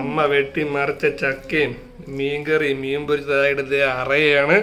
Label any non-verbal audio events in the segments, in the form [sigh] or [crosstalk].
അമ്മ വെട്ടി മറിച്ച ചക്കയും മീൻകറി മീൻ പൊരിച്ചതായിട്ട് അറയാണ്.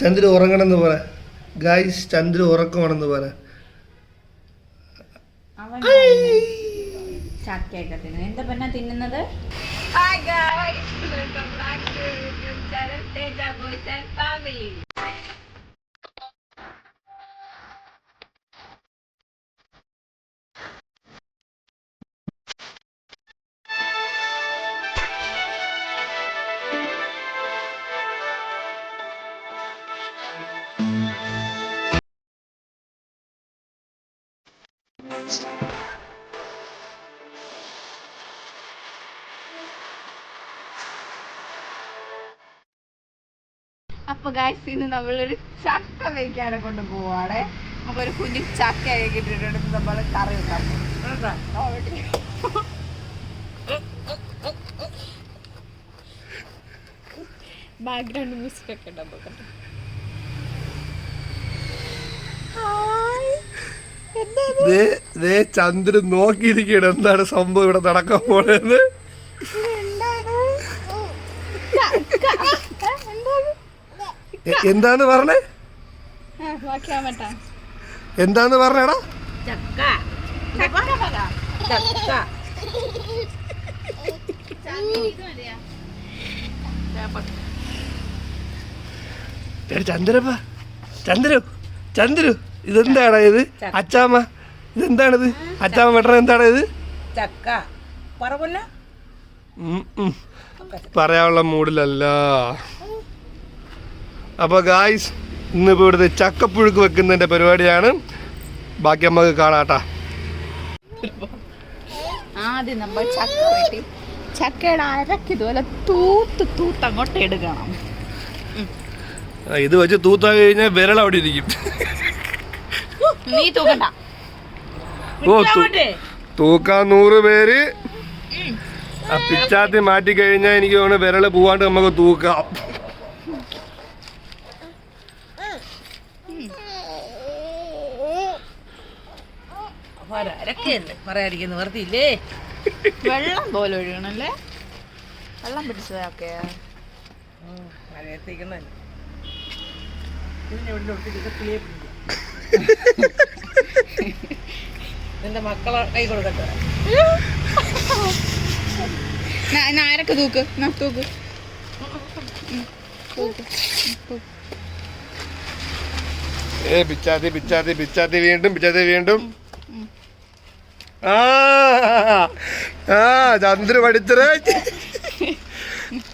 ചന്ദ്ര ഉറങ്ങണമെന്ന് പറ. ഗായ്സ് ചന്ദ്ര ഉറക്കമാണെന്ന് പറ. തിന്നുന്നത്? അപ്പൊ ഗായ്സ് ഇന്ന് നമ്മളൊരു ചക്ക വയ്ക്കാനെ കൊണ്ട് പോവാണെ. നമുക്കൊരു കുഞ്ഞു ചക്ക കിട്ടിയിട്ടുണ്ട് നമ്മൾ കറി ഉണ്ടാക്കും ബാക്ക്ഗ്രൗണ്ട് മ്യൂസിക് ഒക്കെ ഉണ്ടാവും ചന്ദ്രൻ നോക്കിയിരിക്കണം എന്താണ്? സംഭവം ഇവിടെ നടക്കാൻ പോണെന്ന്. എ- എന്താന്ന് പറഞ്ഞേ? എന്താന്ന് പറഞ്ഞേടാ? ചക്ക. ചക്ക പറ ചക്ക എടി ചന്ദ്രപ്പ ചന്ദ്രു ചന്ദ്രു ഇതെന്താടാ ഇത്? അച്ചാമ്മ ഇതെന്താണിത്? അച്ചാമ്മ വെട്ടണ എന്താണ് ഇത്? ചക്ക. പറയാനുള്ള മൂഡിലല്ല. അപ്പൊ ഗായ്സ് ഇന്നിപ്പോ ഇവിടുത്തെ ചക്കപ്പുഴുക്ക് വെക്കുന്നതിന്റെ പരിപാടിയാണ്. ബാക്കി നമുക്ക് കാണാട്ടാ. ആദ്യം നമ്മൾ ചക്ക വെട്ടി ചക്കയുടെ അരക്കിതുപോലെ തൂത്ത് തൂത്ത് അങ്ങോട്ട് എടുക്കണം ഇത് വെച്ച് തൂത്താ കഴിഞ്ഞാൽ വിരൽ അവിടെ ഇരിക്കും. നീ തൂക്കണ്ട. ഓ തൂക്കാൻ നൂറ് പേര്. പിച്ചാത്തി മാറ്റി കഴിഞ്ഞാൽ എനിക്ക് തോന്നുന്നു വിരൽ പോവാണ്ട് നമുക്ക് തൂക്കാം. പറയാതിരിക്കുന്നു വെറുതെ വെള്ളം പോലെ ഒഴുകണല്ലേ? വെള്ളം പിടിച്ചതൊക്കെ. നിന്റെ മക്കളെ കൈ കൊടുക്കട്ടെ. ആരൊക്കെ തൂക്ക്. തൂക്ക്. ഏ പിച്ചാത്തി പിച്ചാത്തി പിച്ചാത്തി വീണ്ടും പിച്ചാത്തി വീണ്ടും. ആ ആ ചന്ദ്ര പഠിച്ചടേ.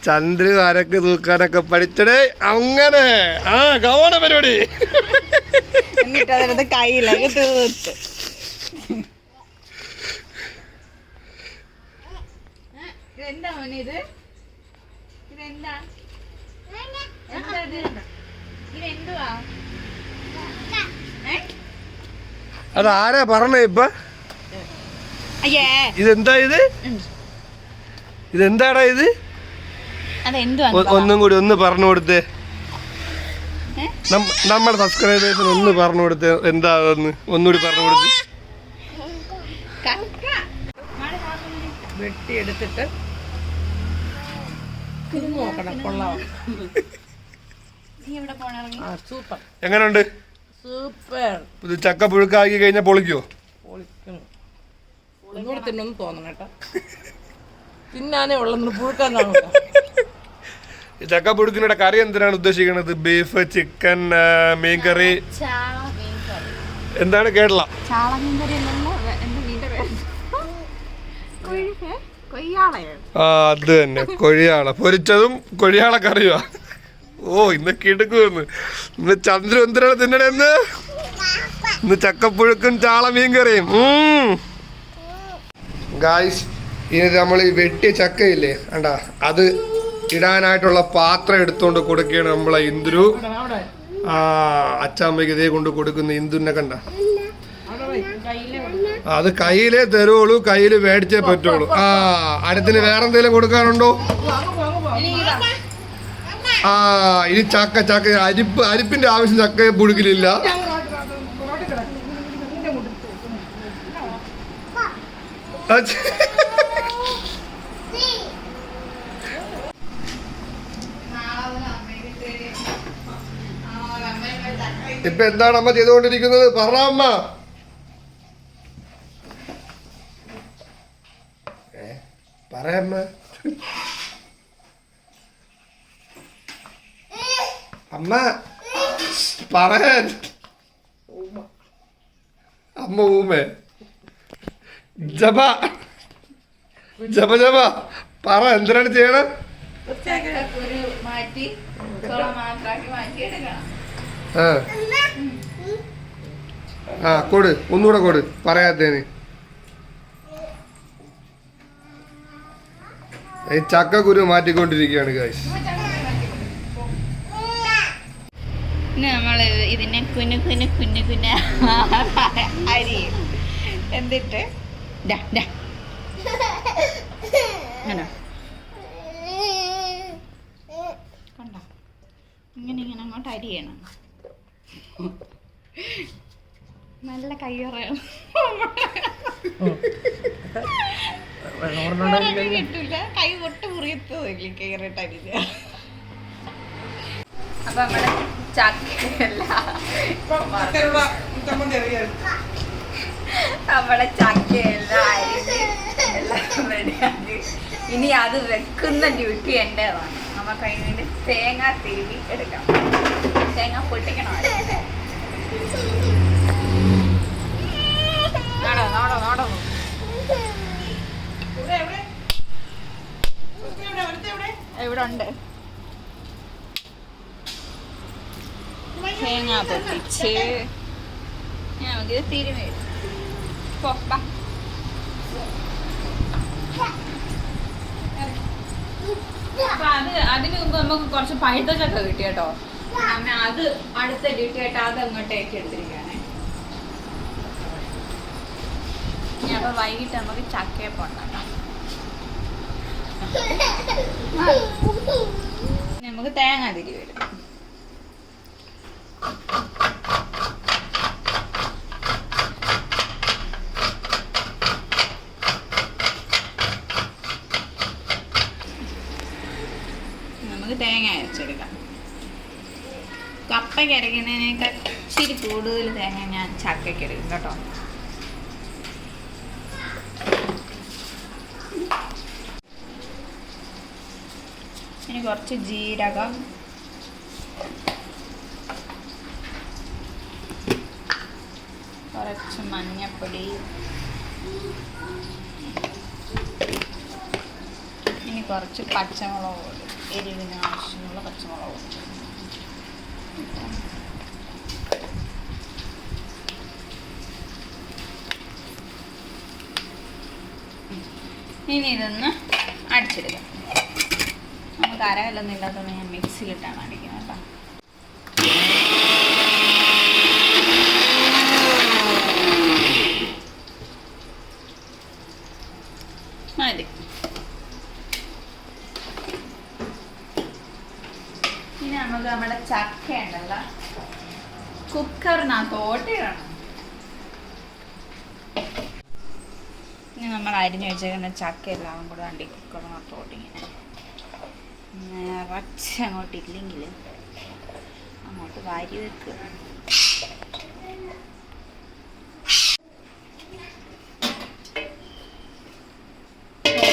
ചന്ദ്ര ആരൊക്കെ തൂക്കാനൊക്കെ പഠിച്ചടേ? അങ്ങനെ. ആ ഗവണ പരിപാടി. എന്നിട്ട് അതിനകത്ത് കയ്യിലൊക്കെ മോനെ ഇത്? ഇതെന്താ? എന്താ ഇത്? ഇതെന്തുവാ? ഏ? അത് ആരാ പറഞ്ഞേ ഇപ്പൊ? ഇതെന്താ ഇത്? ഇതെന്താടാ ഇത്? ഒന്നും കൂടി ഒന്ന് പറഞ്ഞു കൊടുത്തേ. നമ്മുടെ സബ്സ്ക്രൈബേഴ്സിന് ഒന്ന് പറഞ്ഞു കൊടുത്തേ. എന്താ അതൊന്ന്? ഒന്നുകൂടി പറഞ്ഞു കൊടുത്ത്. എങ്ങനുണ്ട് വെട്ടിയെടുത്തിട്ട് തിരിഞ്ഞു നോക്കണം കൊള്ളാം. നീ എവിടെ പോണിറങ്ങി ആ സൂപ്പർ. എങ്ങനെയുണ്ട് സൂപ്പർ. ഇത് ചക്ക പുഴുക്കാക്കി കഴിഞ്ഞാൽ പൊളിക്കോ? ഒന്നുകൂടെ തിന്നൊന്ന് തോന്നണം കേട്ടോ. [laughs] തിന്നാനേ ഉള്ളു പുഴുക്കാൻ [laughs] കാണും ചക്ക പുഴുക്കിനുള്ള കറി എന്തിനാണ് ഉദ്ദേശിക്കുന്നത്? ബീഫ് ചിക്കൻ മീൻകറി ചാള മീൻ കറി. എന്താണ് കേരള? ആ അത് തന്നെ കൊഴിയാള. പൊരിച്ചതും കൊഴിയാള കറിയുവാ. ഓ ഇന്ന് കിടക്കുമെന്ന് ഇന്ന് ചന്ദ്രൻ എന്തിനാണ് തിന്നണെന്ന് ഇന്ന്? ചക്കപ്പുഴുക്കും ചാള മീൻ കറിയും. ഗായ്സ് ഇനി നമ്മൾ ഈ വെട്ടിയ ചക്കയില്ലേ അണ്ട അത് ഇടാനായിട്ടുള്ള പാത്രം എടുത്തുകൊണ്ട് കൊടുക്കുകയാണ് നമ്മളെ ഇന്ദുരു. ആ അച്ചാമ്മയ്ക്ക് ഇതേ കൊണ്ട് കൊടുക്കുന്ന ഇന്ദുനെ കണ്ട. അത് കയ്യിലേ തരുള്ളൂ കയ്യിൽ മേടിച്ചേ പറ്റുള്ളൂ ആ അടുത്തിന് വേറെ എന്തെങ്കിലും കൊടുക്കാനുണ്ടോ? ആ ഇനി ചക്ക ചക്ക അരിപ്പ് അരിപ്പിന്റെ ആവശ്യം ചക്ക പുഴുക്കിലില്ല. ഇപ്പൊ എന്താണ് അമ്മ ചെയ്തുകൊണ്ടിരിക്കുന്നത്? പറ അമ്മ. പറയമ്മ അമ്മ. പറയാൻ അമ്മ ഊമേ. ജപ. ജപ ജപ. പറ എന്തിനാണ് ചെയ്യണം? ആ. ആ കൊടു. ഒന്നുകൂടെ കൊടു. പറയാത്തേന് ഈ കുരു മാറ്റിക്കൊണ്ടിരിക്കുകയാണ് കാശ് നമ്മൾ ഇതിനെ കുഞ്ഞു കുഞ്ഞു കുഞ്ഞു കുഞ്ഞു [laughs] അരിയും എന്നിട്ട് ഡാ, ഡാ. ഇങ്ങനെ. കണ്ടോ ഇങ്ങനെ ഇങ്ങനെ അങ്ങോട്ട് അരിയണം നല്ല കയ്യൊറയാണ് കിട്ടൂല കൈ പൊട്ട് മുറിയത്തതില്ല കയറിട്ട് അരിഞ്ഞ അപ്പൊ നമ്മുടെ ചക്കയല്ല നമ്മുടെ ചക്കയെല്ലാം എല്ലാം ഇനി അത് വെക്കുന്ന ഡ്യൂട്ടി എന്റേതാണ് നമുക്ക് അതിന് തേങ്ങ തേവി എടുക്കാം. തേങ്ങ പൊട്ടിക്കണം എവിടെ ഉണ്ട് തേങ്ങ പൊട്ടിച്ച്. ഞാൻ നമുക്ക് തിരുമി പോ അത് അതിന് മുമ്പ് നമുക്ക് കുറച്ച് പഴുത്ത ചക്ക കിട്ടി കേട്ടോ അമ്മ അത് അടുത്ത ഡ്യൂട്ടി ആയിട്ട് അത് അങ്ങോട്ടേക്ക് എടുത്തിരിക്കുകയാണ് ഇനി അപ്പൊ വൈകിട്ട് നമുക്ക് ചക്കയെ ഉണ്ടാക്കാം നമുക്ക് തേങ്ങ തിരി വരും. നമുക്ക് തേങ്ങ അരച്ചെടുക്കാം. കപ്പയ്ക്ക് അരയ്ക്കുന്നതിനേക്കാൾ ഇച്ചിരി കൂടുതൽ തേങ്ങ ഞാൻ ചക്കയ്ക്ക് എടുക്കും കേട്ടോ. ഇനി കുറച്ച് ജീരകം. കുറച്ച് മഞ്ഞപ്പൊടി. ഇനി കുറച്ച് പച്ചമുളക് പൊടി. എരിവിന് ആവശ്യമുള്ള പച്ചമുളക്. ഇനി ഇതൊന്ന് അടിച്ചെടുക്കാം. നമുക്ക് അരകല്ലൊന്നും ഇല്ലാത്തതുകൊണ്ട് ഞാൻ മിക്സിയിലിട്ടാണ് അടിക്കുന്നത് കേട്ടോ മതി ഇനി നമുക്ക് നമ്മുടെ ചക്ക ഉണ്ടല്ലോ കുക്കറിനകത്തോട്ട് ഇടണം ഇനി നമ്മൾ അരിഞ്ഞു വെച്ചേക്കുന്ന ചക്ക എല്ലാം കൂടെ വണ്ടി കുക്കറിനകത്തോട്ട് ഇങ്ങനെ നിറച്ച് അങ്ങോട്ട് ഇല്ലെങ്കിൽ അങ്ങോട്ട് വാരി വെക്കുക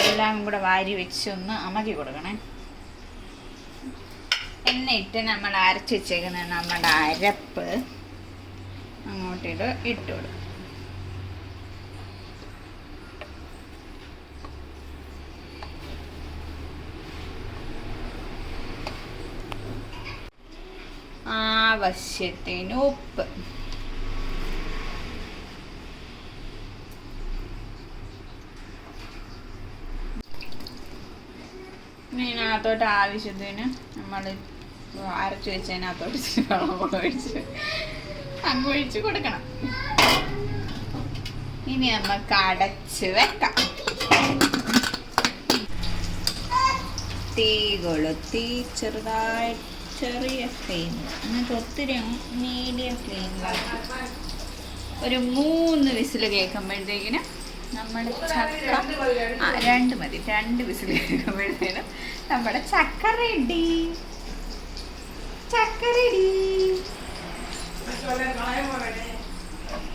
എല്ലാം കൂടെ വാരി വെച്ച് ഒന്ന് അമക്കി കൊടുക്കണേ. എന്നിട്ട് നമ്മൾ അരച്ച് വെച്ചേക്കുന്ന നമ്മുടെ അരപ്പ്. അങ്ങോട്ടിട്ട് ഇട്ടിടും ആവശ്യത്തിന് ഉപ്പ്. ഇതിനകത്തോട്ട് ആവശ്യത്തിന് നമ്മൾ അരച്ചു വെച്ചതിനകത്തോട്ട് ഇച്ചിരി വെള്ളം കൂടെ ഒഴിച്ച് അങ്ങ് ഒഴിച്ചു കൊടുക്കണം. ഇനി നമുക്ക് അടച്ച് വെക്കാം. തീ കൊളുത്തി ചെറുതായി ചെറിയ ഫ്ലെയിം എന്നിട്ട് ഒത്തിരി മീഡിയം ഫ്ലെയിം ഒരു മൂന്ന് വിസിൽ കേൾക്കുമ്പോഴത്തേക്കിന് നമ്മുടെ ചക്ക ആ രണ്ട് മതി. രണ്ട് വിസിൽ കേൾക്കുമ്പോഴത്തേനും നമ്മുടെ ചക്ക റെഡി ചക്ക റെഡി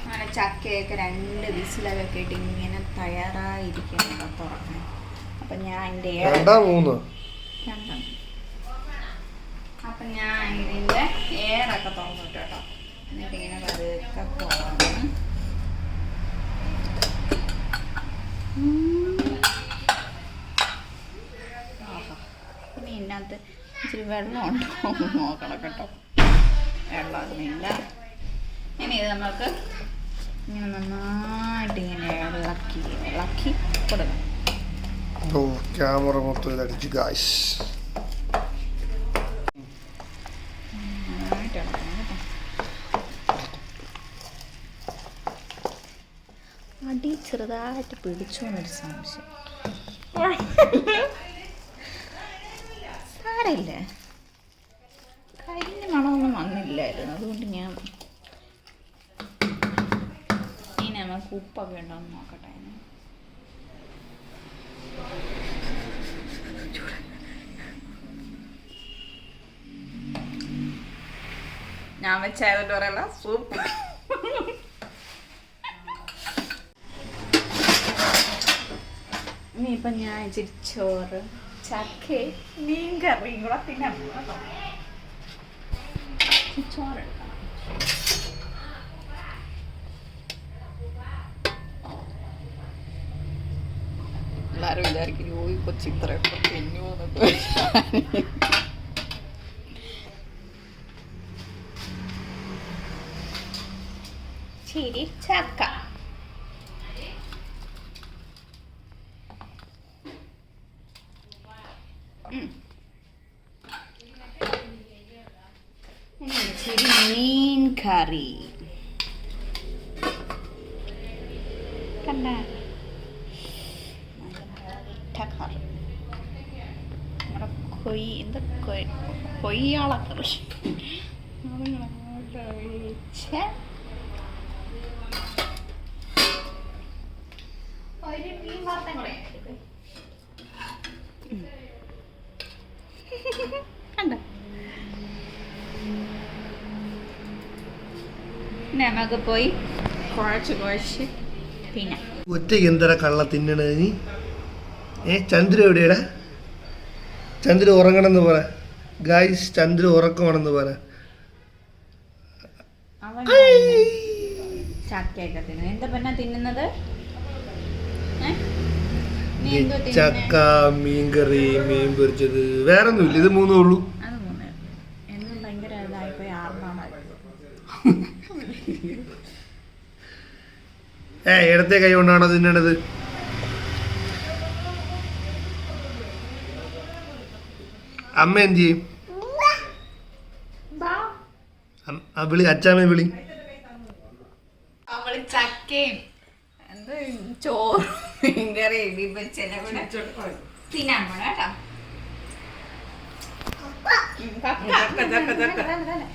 അങ്ങനെ ചക്കയൊക്കെ രണ്ട് വിസിലൊക്കെ കേട്ട് ഇങ്ങനെ തയ്യാറായിരിക്കുന്നു തുറക്കാൻ. അപ്പൊ ഞാൻ എന്റെ അപ്പൊ ഞാൻ ഇതിന്റെ എയറൊക്കെ തുറന്നിട്ട് കേട്ടോ എന്നിട്ട് ഇങ്ങനെ പതുക്കെ തുറന്ന്. പിന്നെ ഇതിനകത്ത് ഇച്ചിരി വെള്ളം ഉണ്ടോ നോക്കണം കേട്ടോ. വെള്ളമൊന്നുമില്ല. ഇനി ഇത് നമുക്ക് ഇങ്ങനെ നന്നായിട്ട് ഇങ്ങനെ ഇളക്കി ഇളക്കി കൊടുക്കണം. ഓ ക്യാമറ മൊത്തം ഇതടിച്ച് ഗായ്സ് നന്നായിട്ട് ഇളക്കണം കേട്ടോ. അടി ചെറുതായിട്ട് പിടിച്ചു എന്നൊരു സംശയം. [laughs] സാരമില്ലേ. നമുക്ക് ഉപ്പൊക്കെ ഉണ്ടോ എന്ന് നോക്കട്ടെ. ഞാൻ വെച്ചായതുകൊണ്ട് പറയല്ല? സൂപ്പ് ഇനിയിപ്പം ഞാൻ ഇച്ചിരി ചോറ് മീൻ കറിയും കൂടെ തിന്നാൻ പോകാം ചോറ് എല്ലാവരും വിചാരിക്കും ഓ കൊച്ചി ഇത്രയൊക്കെ തിന്നു എന്നൊക്കെ ചിരി ചക്ക ഇച്ചിരി മീൻ കറി. കണ്ട കറി നമ്മുടെ കൊയ് എന്താ കൊയ് കൊയ്യാള കറി അതിങ്ങോട്ട് ഒഴിച്ച്. ഒരു മീൻ വറുത്തം കൂടെ. എടുക്ക്. ഉം. കണ്ടോ? ഇനി നമുക്ക് പോയി കുഴച്ച് കുഴച്ച് പിന്നെ. ഒറ്റയ്ക്ക് എന്തര കള്ള തിന്നണത് നീ? ഏ ചന്ദ്ര എവിടെയാടാ? ചന്ദ്ര ഉറങ്ങണമെന്ന് പറ. ഗായ്സ് ചന്ദ്ര ഉറക്കമാണെന്ന് പറ. ചക്ക മീൻകറി മീൻ പൊരിച്ചത്. വേറെ ഒന്നുമില്ല ഇത് മൂന്നേ ഉള്ളൂ. [laughs] ഏ ഇടത്തെ കൈ കൊണ്ടാണോ തിന്നണത്? അമ്മ എന്ത് ചെയ്യും? അം- ആ വിളി അച്ചാമ്മ വിളി. അവൾ ചക്കയും എന്ത് ചോറ് മീൻകറി ഇടിപ്പച്ചനെ കൂടെ തിന്നാൻ പോണ കേട്ടോ. ഉം, കക്ക. കക്ക ദാ, ദാ, ദാ.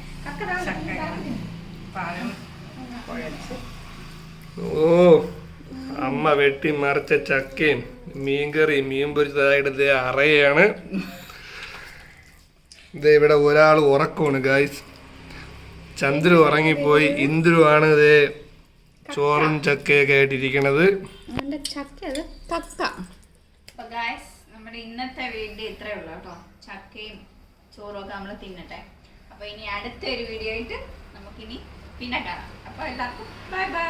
ഓ അമ്മ വെട്ടി മറിച്ച ചക്കയും മീൻകറി മീൻ പൊരിച്ചതായിട്ട് അറയാണ്. ഇത് ഇവിടെ ഒരാൾ ഉറക്കമാണ് ഗായ്സ് ചന്ദ്രു ഉറങ്ങിപ്പോയി. ഇന്ദ്രു ആണ് ഇതേ ചോറും ചക്കയൊക്കെ ആയിട്ടിരിക്കണത്. അവന്റെ ചക്ക അത്? കക്ക അപ്പൊ ഗായ്സ് നമ്മുടെ ഇന്നത്തെ വീഡിയോ ഇത്രേ ഉള്ളൂ കേട്ടോ. ചക്കയും ചോറും ഒക്കെ നമ്മൾ തിന്നട്ടെ. അപ്പൊ ഇനി അടുത്തൊരു വീഡിയോ ആയിട്ട് നമുക്കിനി പിന്നെ കാണാം. അപ്പൊ എല്ലാവർക്കും ബൈ ബൈ